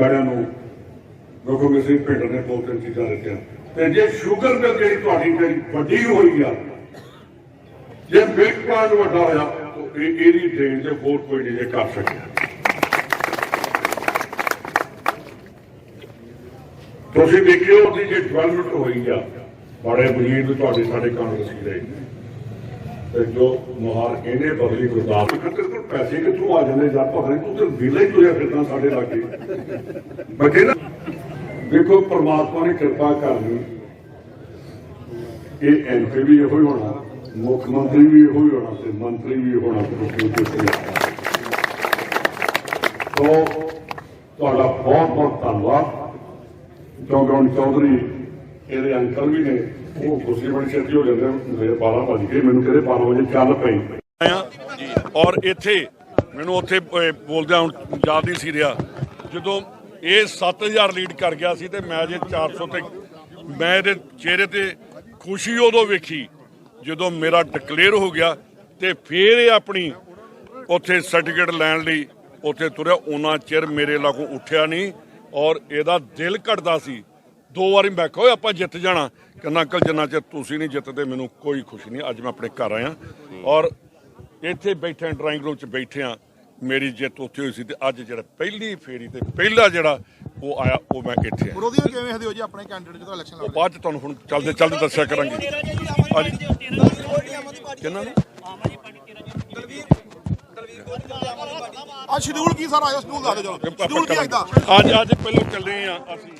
ਗਾੜਿਆਂ ਨੂੰ ਗੋਗੋਬੀ ਸਿੰਘ ਪਿੰਡ ਨੇ ਦੋ ਤਿੰਨ ਚੀਜ਼ਾਂ ਦਿੱਤੀਆਂ ਤੇ ਜੇ ਸ਼ੂਗਰ ਮਿਲ ਜਿਹੜੀ ਤੁਹਾਡੀ ਜਿਹੜੀ ਵੱਡੀ ਹੋਈ ਆ, ਜੇ ਮਿਲਕ ਪਲਾਂਟ ਵੱਡਾ ਹੋਇਆ, ਤਾਂ ਇਹਦੀ ਦੇਣ ਤੇ ਵੋਟ ਕੋਈ ਨਹੀਂ ਕਰ ਸਕਿਆ। ਤੁਸੀਂ ਦੇਖਿਓ ਉਹਦੀ ਜੇ ਡਿਵੈਲਪਮੈਂਟ ਹੋਈ ਆ। ਬੜੇ ਬਲੀਡ ਤੁਹਾਡੇ ਸਾਡੇ ਕਾਂਗਰਸੀ ਰਹੇ। ਤੇ ਜੋ ਮੁਹਾਰ ਇਹਨੇ ਬਦਲੀ ਗੁਰਦਾਸ ਕਿਤੇ ਕੋਲ ਪੈਸੇ ਕਿੱਥੋਂ ਆ ਜਾਂਦੇ? ਜਾਂ ਪਤਾ ਨਹੀਂ ਤੂੰ ਤੇ ਵਿਲੇ ਤੁਰਿਆ ਫਿਰਦਾ ਸਾਡੇ ਲਾਗੇ। ਬੱਚੇ ਨਾ। ਦੇਖੋ, ਪ੍ਰਮਾਤਮਾ ਨੇ ਕਿਰਪਾ ਕਰਨੀ। ਇਹ ਐਮਪੀ ਵੀ ਇਹੋ ਹੀ ਹੋਣਾ, ਮੁੱਖ ਮੰਤਰੀ ਵੀ ਇਹੋ ਹੀ ਹੋਣਾ ਤੇ ਮੰਤਰੀ ਵੀ ਹੋਣਾ ਤੇ ਤੁਹਾਡਾ ਬਹੁਤ ਬਹੁਤ ਧੰਨਵਾਦ। ਕਿਉਂਕਿ ਹੁਣ ਚੌਧਰੀ, ਇਹਦੇ ਅੰਕਲ ਵੀ ਨੇ, ਉਹ ਗੁੱਸੇ ਬੜੀ ਛੇਤੀ ਹੋ ਜਾਂਦੇ ਮੇਰੇ 12 ਵਜ ਗਏ, ਮੈਨੂੰ ਕਹਿੰਦੇ 12 ਵਜੇ ਚੱਲ ਪਈ। ਆ। ਔਰ ਇੱਥੇ, ਮੈਨੂੰ ਉੱਥੇ ਬੋਲਦਿਆਂ ਹੁਣ ਯਾਦ ਨਹੀਂ ਸੀ ਰਿਹਾ। ਜਦੋਂ ਇਹ 7000 ਲੀਡ ਕਰ ਗਿਆ ਸੀ ਤੇ ਮੈਂ ਜੇ 400 ਤੇ, ਮੈਂ ਇਹਦੇ ਚਿਹਰੇ ਤੇ ਖੁਸ਼ੀ ਉਦੋਂ ਵੇਖੀ, ਜਦੋਂ ਮੇਰਾ ਡਿਕਲੇਅਰ ਹੋ ਗਿਆ ਤੇ ਫੇਰ ਇਹ ਆਪਣੀ ਉੱਥੇ ਸਰਟੀਫਿਕੇਟ ਲੈਣ ਲਈ ਉੱਥੇ ਤੁਰਿਆ। ਉਹਨਾਂ ਚਿਰ ਮੇਰੇ ਲਾਗੋਂ ਉੱਠਿਆ ਨਹੀਂ। ਔਰ ਇਹਦਾ ਦਿਲ ਘਟਦਾ ਸੀ। ਦੋ ਵਾਰੀ ਮੈਂ ਕਿਹਾ ਓਏ ਆਪਾਂ ਜਿੱਤ ਜਾਣਾ। ਕਹਿੰਦਾ ਅੰਕਲ ਜਿੰਨਾ ਚਿਰ ਤੁਸੀਂ ਨਹੀਂ ਜਿੱਤਦੇ ਮੈਨੂੰ ਕੋਈ ਖੁਸ਼ੀ ਨਹੀਂ। ਅੱਜ ਮੈਂ ਆਪਣੇ ਘਰ ਆਇਆ। ਔਰ ਇੱਥੇ ਬੈਠੇ ਡਰਾਇੰਗ ਰੂਮ 'ਚ ਬੈਠੇ ਆ ਮੇਰੀ ਜਿੱਤ ਉੱਥੇ ਹੋਈ ਸੀ ਤੇ ਅੱਜ ਜਿਹੜਾ ਪਹਿਲੀ ਫੇਰੀ ਤੇ ਪਹਿਲਾ ਜਿਹੜਾ ਉਹ ਆਇਆ ਉਹ ਮੈਂ ਇੱਥੇ ਆ ਵਿਰੋਧੀ ਨੂੰ ਕਿਵੇਂ ਵੇਖਦੇ ਹੋ ਜੀ? ਆਪਣੇ ਕੈਂਡੀਡੇਟ ਜਦੋਂ ਇਲੈਕਸ਼ਨ ਲੜ ਬਾਅਦ ਚ ਤੁਹਾਨੂੰ ਹੁਣ ਚੱਲਦੇ ਚੱਲਦੇ ਦੱਸਿਆ ਕਰਾਂਗੇ। ਹਾਂਜੀ ਕਿੰਨਾ ਨੇ? ਆ ਸ਼ਡਿਊਲ ਕੀ ਸਾਰਾ ਆਇਆ? ਸ਼ਡਿਊਲ ਦੱਸ ਦਿਓ ਚਲੋ। ਸ਼ਡਿਊਲ ਕੀ ਇਹਦਾ ਅੱਜ ਅੱਜ ਪਹਿਲਾਂ ਚੱਲੇ ਆ ਅਸੀਂ।